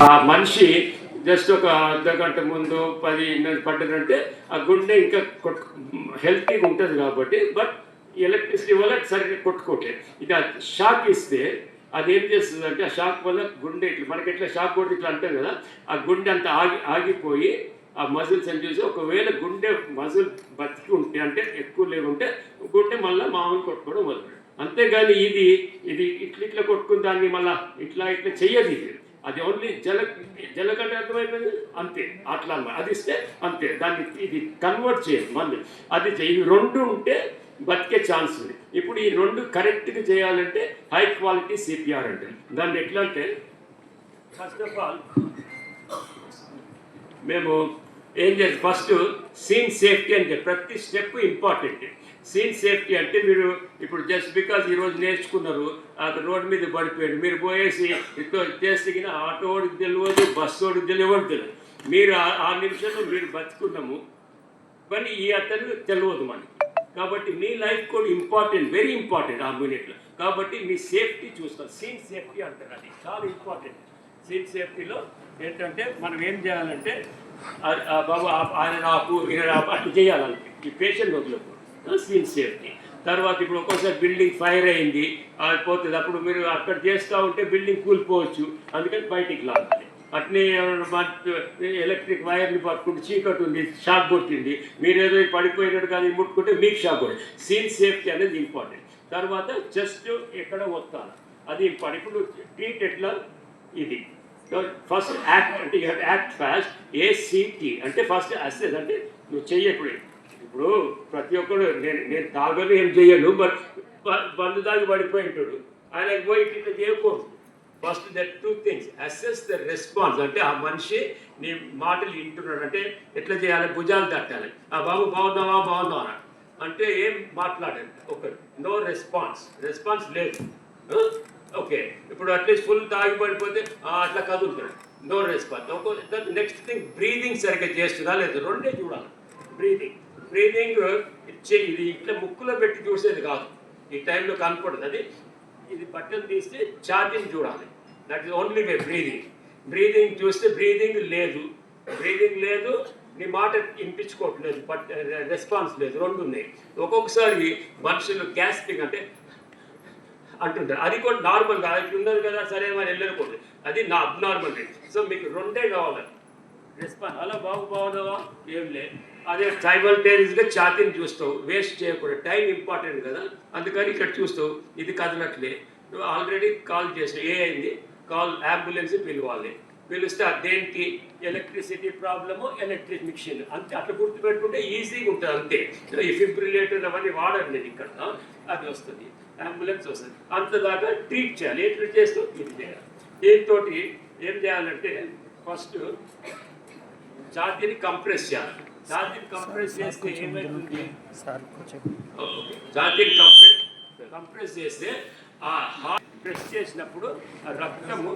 ఆ మనిషి జస్ట్ ఒక అర్ధ గంట ముందు పది పడ్డదంటే ఆ గుండె ఇంకా కొట్టు హెల్తీగా ఉంటుంది కాబట్టి బట్ ఎలక్ట్రిసిటీ వల్ల సరిగ్గా కొట్టుకోవట్లేదు ఇక షాక్ ఇస్తే అది ఏం చేస్తుంది అంటే ఆ షాక్ వల్ల గుండె ఇట్లా మనకి ఎట్లా షాక్ కొడితే ఇట్లా అంటాం కదా ఆ గుండె అంతా ఆగి ఆగిపోయి ఆ మజిల్స్ అని చూసి ఒకవేళ గుండె మజిల్ బతికి ఉంటే అంటే ఎక్కువ లేకుంటే గుండె మళ్ళీ మామూలు కొట్టుకోవడం మొదలు అంతేగాని ఇది ఇది ఇట్లా ఇట్లా కొట్టుకుని దాన్ని మళ్ళీ ఇట్లా ఇట్లా చెయ్యదు ఇది. అది ఓన్లీ జల జలగడ్డ అర్థమైపోయింది? అంతే. అట్లా అది ఇస్తే అంతే. దాన్ని ఇది కన్వర్ట్ చేయాలి మళ్ళీ. అది చెయ్యి ఇవి రెండు ఉంటే బతికే ఛాన్స్ ఉంది. ఇప్పుడు ఈ రెండు కరెక్ట్గా చేయాలంటే హై క్వాలిటీ సిపిఆర్ అంటే. దాన్ని ఎట్లా అంటే ఫస్ట్ ఆఫ్ ఆల్ మేము ఏం చేస్తాం ఫస్ట్ సీన్ సేఫ్టీ అంటే ప్రతి స్టెప్ ఇంపార్టెంట్ సీన్ సేఫ్టీ అంటే మీరు ఇప్పుడు జస్ట్ బికాజ్ ఈరోజు నేర్చుకున్నారు అక్కడ రోడ్డు మీద పడిపోయాడు. మీరు పోయేసి ఇట్లా చేస్తే ఆటోడికి తెలియదు బస్సు ఓడికి తెలియదు తెలియదు మీరు ఆ- ఆ నిమిషంలో మీరు బతుకున్నాము. కానీ ఈ అతను తెలియదు మనకి. కాబట్టి మీ లైఫ్ కూడా ఇంపార్టెంట్ వెరీ ఇంపార్టెంట్ ఆ మినిట్లో. కాబట్టి మీ సేఫ్టీ చూస్తాం సీన్ సేఫ్టీ అంటారు అది. చాలా ఇంపార్టెంట్ సీన్ సేఫ్టీలో ఏంటంటే మనం ఏం చేయాలంటే బాబు ఆయన ఆపు ఈయన అట్లా చేయాలంటే ఈ పేషెంట్ వదిలేపు సీన్ సేఫ్టీ తర్వాత ఇప్పుడు ఒక్కోసారి బిల్డింగ్ ఫైర్ అయింది. అది పోతుంది. అప్పుడు మీరు అక్కడ చేస్తూ ఉంటే బిల్డింగ్ కూలిపోవచ్చు. అందుకని బయటికి లాగాలి అట్నే ఎలక్ట్రిక్ వైర్ని పట్టుకుంటే చీకటి ఉంది షాక్ కొట్టింది. మీరు ఏదో పడిపోయినట్టు కానీ ముట్టుకుంటే మీకు షాక్ కొట్టి సీన్ సేఫ్టీ అనేది ఇంపార్టెంట్ తర్వాత చెస్ట్ ఎక్కడ వస్తాను అది ఇంపార్టెంట్. ఇప్పుడు ట్రీట్ ఎట్లా? ఇది. ఫస్ట్ యాక్ట్ అంటే యూ యాక్ట్ ఫాస్ట్ ఏసీటీ అంటే ఫస్ట్ అసెస్ అంటే నువ్వు చెయ్యకూడదు. ఇప్పుడు ప్రతి ఒక్కరు నేను నేను తాగను ఏం చేయను బట్ బంధు దాగి పడిపోయి ఉంటాడు. ఆయన పోయి ఇట్లా చేయకూడదు first that two things assess the response అంటే ఆ మనిషి నీ మాటలు వింటున్నాడు. అంటే ఎట్లా చేయాలి? భుజాలు తట్టాలి. ఆ బాబు బాగున్నావా? బాగున్నావా? అంటే ఏం మాట్లాడాలి ఒకరు నో రెస్పాన్స్ రెస్పాన్స్ లేదు. ఓకే ఇప్పుడు అట్లీస్ట్ ఫుల్ తాగి పడిపోతే అట్లా కదులుతాడు. నో రెస్పాన్స్ ఒక నెక్స్ట్ థింగ్ బ్రీదింగ్ సరిగ్గా చేస్తుందా? లేదు. రెండే చూడాలి. బ్రీదింగ్ బ్రీదింగ్ ఇది ఇట్లా ముక్కులో పెట్టి చూసేది కాదు. ఈ టైంలో కనపడదు. అది ఇది బట్టలు తీస్తే ఛార్జింగ్ చూడాలి. That is only way breathing breathing చూస్తే బ్రీదింగ్ లేదు. బ్రీదింగ్ లేదు నీ మాట వినిపించుకోవట్లేదు బట్ రెస్పాన్స్ లేదు. రెండు ఉన్నాయి. ఒక్కొక్కసారి మనుషులు గ్యాస్పింగ్ అంటే అంటుంటారు. అది కూడా నార్మల్ కాదు అది ఉన్నది కదా సరే మరి వెళ్ళకూడదు అది నా అబ్నార్మల్ రేట్ సో మీకు రెండే కావాలి. రెస్పాన్స్ అలా బాగు బాగున్నావా? ఏం లేదు అదే సైమల్టేనియస్గా ఛాతీని చూస్తావు. వేస్ట్ చేయకూడదు. టైం ఇంపార్టెంట్ కదా. అందుకని ఇక్కడ చూస్తావు. ఇది కదలట్లే. నువ్వు ఆల్రెడీ కాల్ చేసావు ఏ అయింది? కాల్ అంబులెన్స్ పిలవాలి. పిలిస్తే దేనికి ఎలక్ట్రిసిటీ ప్రాబ్లము ఎలక్ట్రిక్ మిషన్. అంతే. అట్లా గుర్తుపెట్టుకుంటే ఈజీగా ఉంటుంది. అంతే. ఈ ఫిబ్రిలేటర్ అవన్నీ వాడండి నేను ఇక్కడ. అది వస్తుంది. అంబులెన్స్ వస్తుంది. అంతదాకా ట్రీట్ చేయాలి. ఏ ట్రీట్ చేస్తూ ఇది చేయాలి. దీంతో ఏం చేయాలంటే ఫస్ట్ ఛాతీని కంప్రెస్ చేయాలి. ఛాతీని కంప్రెస్ చేస్తే ఏమవుతుంది ఛాతీని కంప్రెస్ కంప్రెస్ చేస్తే ఆ హార్ట్ ప్రెస్ చేసినప్పుడు ఆ రక్తము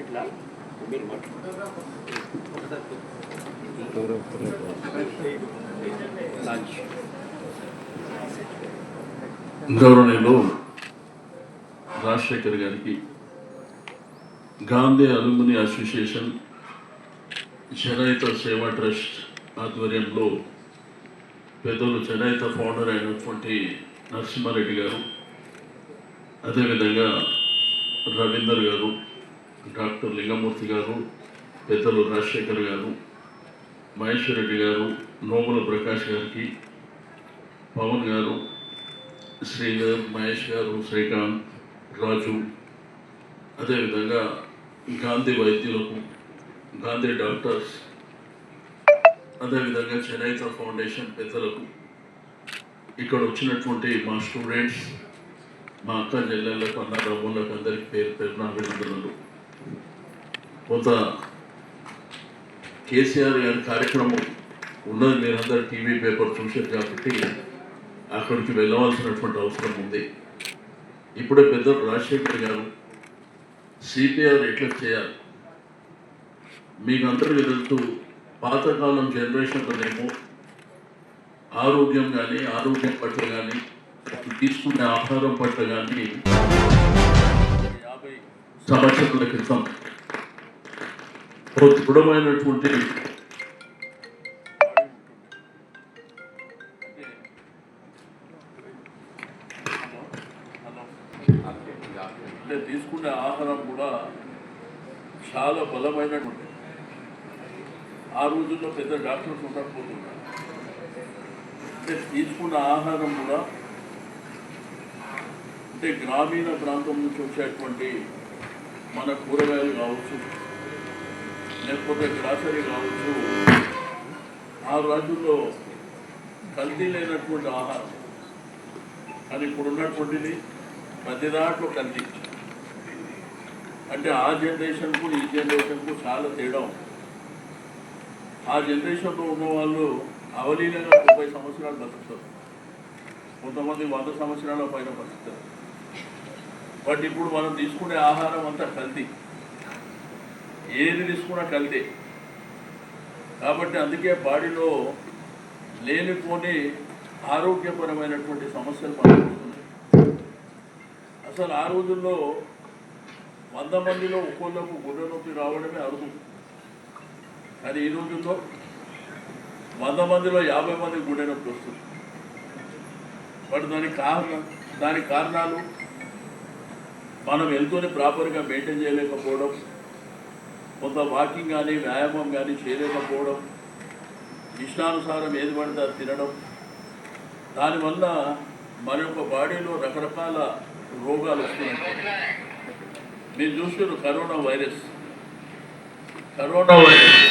ఇట్లా. మీరు గౌరవనీయులు రాజశేఖర్ గారికి గాంధీ అలుమిని అసోసియేషన్ జనహిత సేవా ట్రస్ట్ ఆధ్వర్యంలో పెద్దలు జనహిత ఫౌండర్ అయినటువంటి నరసింహారెడ్డి గారు అదేవిధంగా రవీందర్ గారు డాక్టర్ లింగమూర్తి గారు పెద్దలు రాజశేఖర్ గారు మహేశ్వర్ రెడ్డి గారు నోముల ప్రకాష్ గారికి పవన్ గారు శ్రీధర్ మహేష్ గారు శ్రీకాంత్ రాజు అదేవిధంగా గాంధీ వైద్యులకు గాంధీ డాక్టర్స్ అదేవిధంగా చెన్నైత ఫౌండేషన్ పెద్దలకు ఇక్కడ వచ్చినటువంటి మా స్టూడెంట్స్ మా అక్క చెల్లెళ్ళకు అన్న రమ్ములకు అందరికి పేరు పేరున అభినందనలు. కొంత కేసీఆర్ గారి కార్యక్రమం ఉన్నది మీరందరూ టీవీ పేపర్ చూశారు కాబట్టి అక్కడికి వెళ్ళవలసినటువంటి అవసరం ఉంది. ఇప్పుడే పెద్ద రాజశేఖర్ గారు సిపిఆర్ ఎట్లా చేయాలి? మీకు అందరికీ తెలుసు పాతకాలం జనరేషన్లోనేమో ఆరోగ్యం కానీ ఆరోగ్యం పట్ల కానీ తీసుకునే ఆహారం పట్ల కానీ యాభై సంవత్సరాల క్రితం ఒక దృఢమైనటువంటి చాలా బలమైనటువంటి. ఆ రోజుల్లో పెద్ద డాక్టర్స్ ఉండకపోతున్నారు అంటే తీసుకున్న ఆహారం కూడా అంటే గ్రామీణ ప్రాంతం నుంచి వచ్చేటువంటి మన కూరగాయలు కావచ్చు లేకపోతే గ్రాసరీ కావచ్చు ఆ రోజుల్లో కల్తీ లేనటువంటి ఆహారం. కానీ ఇప్పుడు ఉన్నటువంటిది ప్రతి దాంట్లో కల్తీ. అంటే ఆ జనరేషన్కు ఈ జనరేషన్కు చాలా తేడా ఉంది. ఆ జనరేషన్లో ఉన్న వాళ్ళు అవలీలంగా ముప్పై సంవత్సరాలు బతుకుతారు. కొంతమంది వంద సంవత్సరాల పైన బతుకుతారు. బట్ ఇప్పుడు మనం తీసుకునే ఆహారం అంతా కల్తీ. ఏది తీసుకున్నా కల్తీ. కాబట్టి అందుకే బాడీలో లేనిపోని ఆరోగ్యపరమైనటువంటి సమస్యలు మనకు అసలు ఆ రోజుల్లో వంద మందిలో ఒక్కొక్కకు గుండె నొప్పి రావడమే అరుదు. కానీ ఈ రోజుల్లో వంద మందిలో యాభై మంది గుండె నొప్పి వస్తుంది. బట్ దానికి కారణం దానికి కారణాలు మనం ఎంతోనే ప్రాపర్గా మెయింటైన్ చేయలేకపోవడం కొంత వాకింగ్ కానీ వ్యాయామం కానీ చేయలేకపోవడం ఇష్టానుసారం ఏది పడితే అది తినడం దానివల్ల మన యొక్క బాడీలో రకరకాల రోగాలు వస్తున్నాయి. మీరు చూసారు కరోనా వైరస్. Corona virus.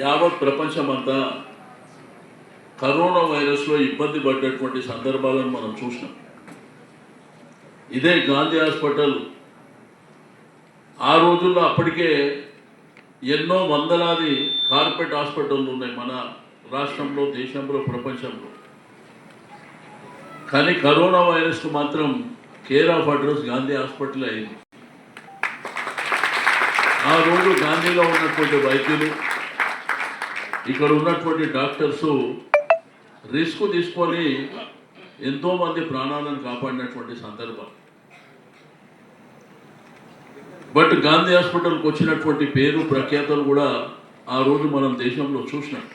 యావత్ ప్రపంచమంతా కరోనా వైరస్లో ఇబ్బంది పడ్డటువంటి సందర్భాలను మనం చూసినాం. ఇదే గాంధీ హాస్పిటల్ ఆ రోజుల్లో అప్పటికే ఎన్నో వందలాది కార్పొరేట్ హాస్పిటళ్ళు ఉన్నాయి మన రాష్ట్రంలో దేశంలో ప్రపంచంలో. కానీ కరోనా వైరస్కు మాత్రం care of address Gandhi hospital అయింది. ఆ రోజు గాంధీలో ఉన్నటువంటి వైద్యులు ఇక్కడ ఉన్నటువంటి డాక్టర్స్ రిస్క్ తీసుకొని ఎంతోమంది ప్రాణాలను కాపాడినటువంటి సందర్భం. బట్ గాంధీ హాస్పిటల్కి వచ్చినటువంటి పేరు ప్రఖ్యాతలు కూడా ఆ రోజు మనం దేశంలో చూసినాం.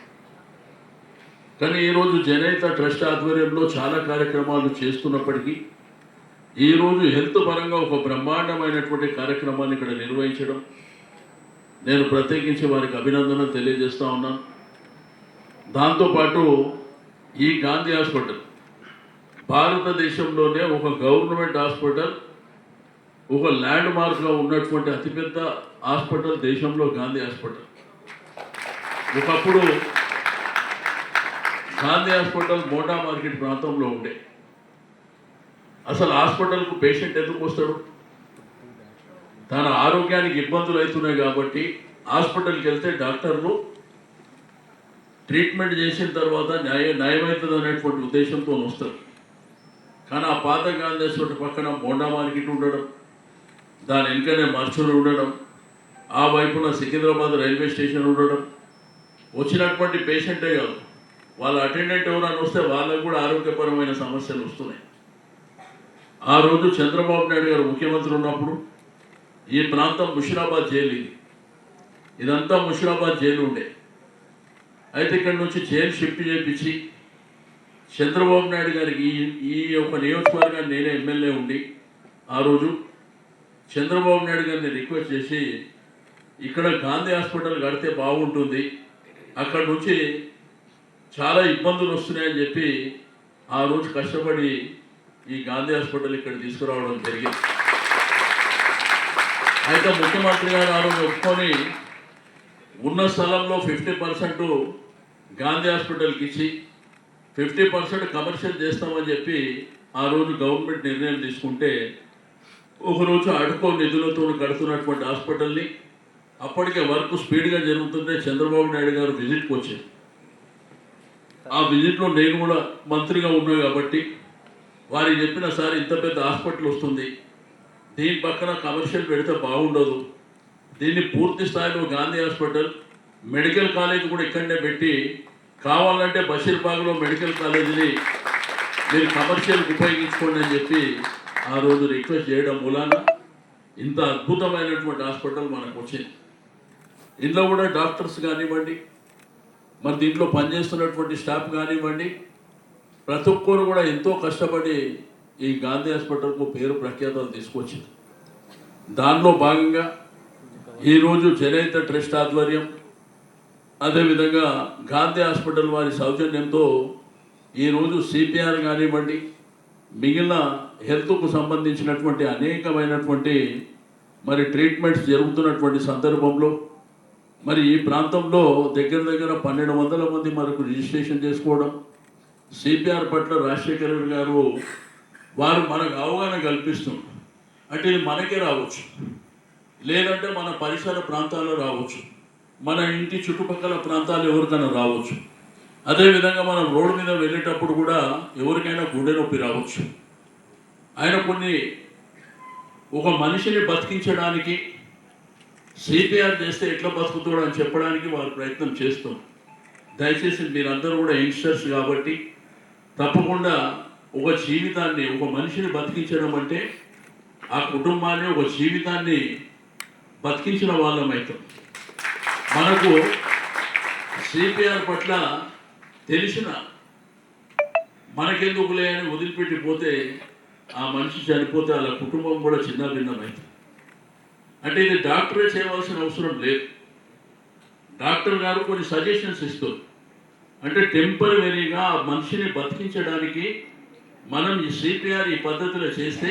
కానీ ఈరోజు జనైత ట్రస్ట్ ఆధ్వర్యంలో చాలా కార్యక్రమాలు చేస్తున్నప్పటికీ ఈరోజు హెల్త్ పరంగా ఒక బ్రహ్మాండమైనటువంటి కార్యక్రమాన్ని ఇక్కడ నిర్వహించడం. నేను ప్రత్యేకించి వారికి అభినందనలు తెలియజేస్తూ ఉన్నాను దాంతోపాటు ఈ గాంధీ హాస్పిటల్ భారతదేశంలోనే ఒక గవర్నమెంట్ హాస్పిటల్ ఒక ల్యాండ్ మార్క్గా ఉన్నటువంటి అతిపెద్ద హాస్పిటల్ దేశంలో గాంధీ హాస్పిటల్. ఒకప్పుడు గాంధీ హాస్పిటల్ మోటా మార్కెట్ ప్రాంతంలో ఉండే. అసలు హాస్పిటల్కు పేషెంట్ ఎందుకు వస్తాడు? తన ఆరోగ్యానికి ఇబ్బందులు అవుతున్నాయి కాబట్టి హాస్పిటల్కి వెళ్తే డాక్టర్లు ట్రీట్మెంట్ చేసిన తర్వాత న్యాయ న్యాయమవుతుంది అనేటువంటి ఉద్దేశంతో వస్తారు. కానీ ఆ పాత గాంధీ పక్కన బోండా మార్కెట్ ఉండడం దాని వెనుకనే మర్చులు ఉండడం ఆ వైపున సికింద్రాబాద్ రైల్వే స్టేషన్ ఉండడం వచ్చినటువంటి పేషెంటే కాదు. వాళ్ళ అటెండెంట్ ఎవరైనా వస్తే వాళ్ళకు కూడా ఆరోగ్యపరమైన సమస్యలు వస్తున్నాయి. ఆ రోజు చంద్రబాబు నాయుడు గారు ముఖ్యమంత్రి ఉన్నప్పుడు ఈ ప్రాంతం ముషిరాబాద్ జైలు ఇది. ఇదంతా ముషిరాబాద్ జైలు ఉండే. అయితే ఇక్కడ నుంచి జైలు షిఫ్ట్ చేయించి చంద్రబాబు నాయుడు గారికి ఈ ఈ యొక్క నియోజకవర్గాన్ని నేనే ఎమ్మెల్యే ఉండి ఆ రోజు చంద్రబాబు నాయుడు గారిని రిక్వెస్ట్ చేసి ఇక్కడ గాంధీ హాస్పిటల్ కడితే బాగుంటుంది. అక్కడ నుంచి చాలా ఇబ్బందులు వస్తున్నాయని చెప్పి ఆ రోజు కష్టపడి ఈ గాంధీ హాస్పిటల్ ఇక్కడ తీసుకురావడం జరిగింది. అయితే ముఖ్యమంత్రి గారు ఆ రోజు ఒప్పుకొని ఉన్న స్థలంలో ఫిఫ్టీ పర్సెంట్ గాంధీ హాస్పిటల్కి ఇచ్చి ఫిఫ్టీ పర్సెంట్ కమర్షియల్ చేస్తామని చెప్పి ఆ రోజు గవర్నమెంట్ నిర్ణయం తీసుకుంటే ఒకరోజు అడుకో నిధులతో కడుతున్నటువంటి హాస్పిటల్ని అప్పటికే వర్క్ స్పీడ్గా జరుగుతుంటే చంద్రబాబు నాయుడు గారు విజిట్కి వచ్చారు. ఆ విజిట్లో నేను కూడా మంత్రిగా ఉన్నా కాబట్టి వారికి చెప్పిన సార్ ఇంత పెద్ద హాస్పిటల్ వస్తుంది. దీని పక్కన కమర్షియల్ పెడితే బాగుండదు. దీన్ని పూర్తి స్థాయిలో గాంధీ హాస్పిటల్ మెడికల్ కాలేజ్ కూడా ఇక్కడనే పెట్టి కావాలంటే బషీర్బాగ్లో మెడికల్ కాలేజీని మీరు కమర్షియల్కి ఉపయోగించుకోండి అని చెప్పి ఆ రోజు రిక్వెస్ట్ చేయడం మూలాన ఇంత అద్భుతమైనటువంటి హాస్పిటల్ మనకు వచ్చింది. ఇందులో కూడా డాక్టర్స్ కానివ్వండి మరి దీంట్లో పనిచేస్తున్నటువంటి స్టాఫ్ కానివ్వండి ప్రతి ఒక్కరు కూడా ఎంతో కష్టపడి ఈ గాంధీ హాస్పిటల్కు పేరు ప్రఖ్యాతలు తీసుకొచ్చింది. దానిలో భాగంగా ఈరోజు జనహిత ట్రస్ట్ ఆధ్వర్యం అదేవిధంగా గాంధీ హాస్పిటల్ వారి సౌజన్యంతో ఈరోజు సిపిఆర్ కానివ్వండి మిగిలిన హెల్త్కు సంబంధించినటువంటి అనేకమైనటువంటి మరి ట్రీట్మెంట్స్ జరుగుతున్నటువంటి సందర్భంలో మరి ఈ ప్రాంతంలో దగ్గర దగ్గర పన్నెండు వందల మంది మనకు రిజిస్ట్రేషన్ చేసుకోవడం సిపిఆర్ పట్ల రాజశేఖర గారు వారు మనకు అవగాహన కల్పిస్తున్నారు. అంటే ఇది మనకే రావచ్చు. లేదంటే మన పరిసర ప్రాంతాల్లో రావచ్చు. మన ఇంటి చుట్టుపక్కల ప్రాంతాలు ఎవరికైనా రావచ్చు. అదేవిధంగా మనం రోడ్డు మీద వెళ్ళేటప్పుడు కూడా ఎవరికైనా గుండె నొప్పి రావచ్చు. ఆయన కొన్ని ఒక మనిషిని బతికించడానికి సిపిఆర్ చేస్తే ఎట్లా బతుకుతాడు అని చెప్పడానికి వారు ప్రయత్నం చేస్తాం దయచేసి మీరందరూ కూడా యంగ్స్టర్స్ కాబట్టి తప్పకుండా ఒక జీవితాన్ని ఒక మనిషిని బతికించడం అంటే ఆ కుటుంబాన్ని ఒక జీవితాన్ని బతికించిన వాళ్ళం అవుతాం మనకు సిపిఆర్ పట్ల తెలిసిన మనకెందుకులే అని వదిలిపెట్టి పోతే ఆ మనిషి చనిపోతే వాళ్ళ కుటుంబం కూడా చిన్న భిన్నమైంది అంటే ఇది డాక్టరే చేయవలసిన అవసరం లేదు. డాక్టర్ గారు కొన్ని సజెషన్స్ ఇస్తారు. అంటే టెంపరీగా ఆ మనిషిని బతికించడానికి మనం ఈ సిపిఆర్ ఈ పద్ధతిలో చేస్తే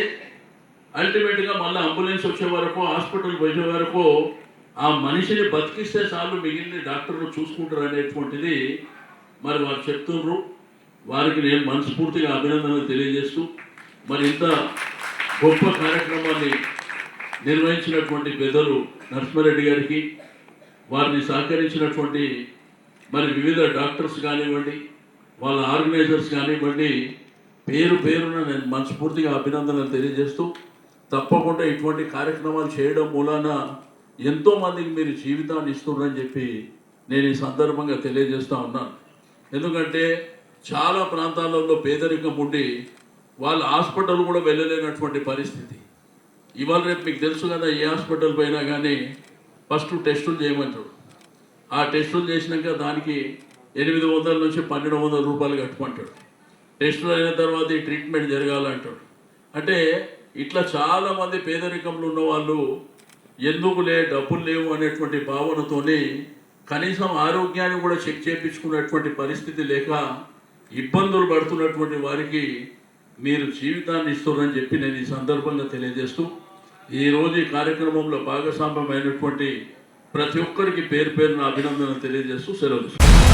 అల్టిమేట్గా మళ్ళీ అంబులెన్స్ వచ్చే వరకు హాస్పిటల్ పోయే వరకు ఆ మనిషిని బతికిస్తే చాలు మిగిలిన డాక్టర్లు చూసుకుంటారు అనేటువంటిది మరి వారు చెప్తున్నారు వారికి నేను మనస్ఫూర్తిగా అభినందనలు తెలియజేస్తూ మరి ఇంత గొప్ప కార్యక్రమాన్ని నిర్వహించినటువంటి పెద్దలు నరసింహారెడ్డి గారికి వారిని సహకరించినటువంటి మరి వివిధ డాక్టర్స్ కానివ్వండి వాళ్ళ ఆర్గనైజర్స్ కానివ్వండి పేరు పేరున నేను మనస్ఫూర్తిగా అభినందనలు తెలియజేస్తూ తప్పకుండా ఇటువంటి కార్యక్రమాలు చేయడం మూలాన ఎంతోమందికి మీరు జీవితాన్ని ఇస్తున్నారని చెప్పి నేను ఈ సందర్భంగా తెలియజేస్తూ ఉన్నాను. ఎందుకంటే చాలా ప్రాంతాలలో పేదరికం ఉండి వాళ్ళ హాస్పిటల్ కూడా వెళ్ళలేనటువంటి పరిస్థితి. ఇవాళ రేపు మీకు తెలుసు కదా ఏ హాస్పిటల్ పోయినా కానీ ఫస్ట్ టెస్టులు చేయమంటాడు ఆ టెస్టులు చేసినాక దానికి ఎనిమిది వందల నుంచి పన్నెండు వందల రూపాయలు కట్టుకుంటాడు. టెస్టులు అయిన తర్వాత ఈ ట్రీట్మెంట్ జరగాలంటాడు. అంటే ఇట్లా చాలామంది పేదరికంలో ఉన్న వాళ్ళు ఎందుకులే డబ్బులు లేవు అనేటువంటి భావనతోని కనీసం ఆరోగ్యాన్ని కూడా చెక్ చేయించుకున్నటువంటి పరిస్థితి లేక ఇబ్బందులు పడుతున్నటువంటి వారికి మీరు జీవితాన్ని ఇస్తున్నారని చెప్పి నేను ఈ సందర్భంగా తెలియజేస్తూ ఈరోజు ఈ కార్యక్రమంలో భాగస్వామ్యమైనటువంటి ప్రతి ఒక్కరికి పేరు పేరున అభినందనలు తెలియజేస్తూ సెలవు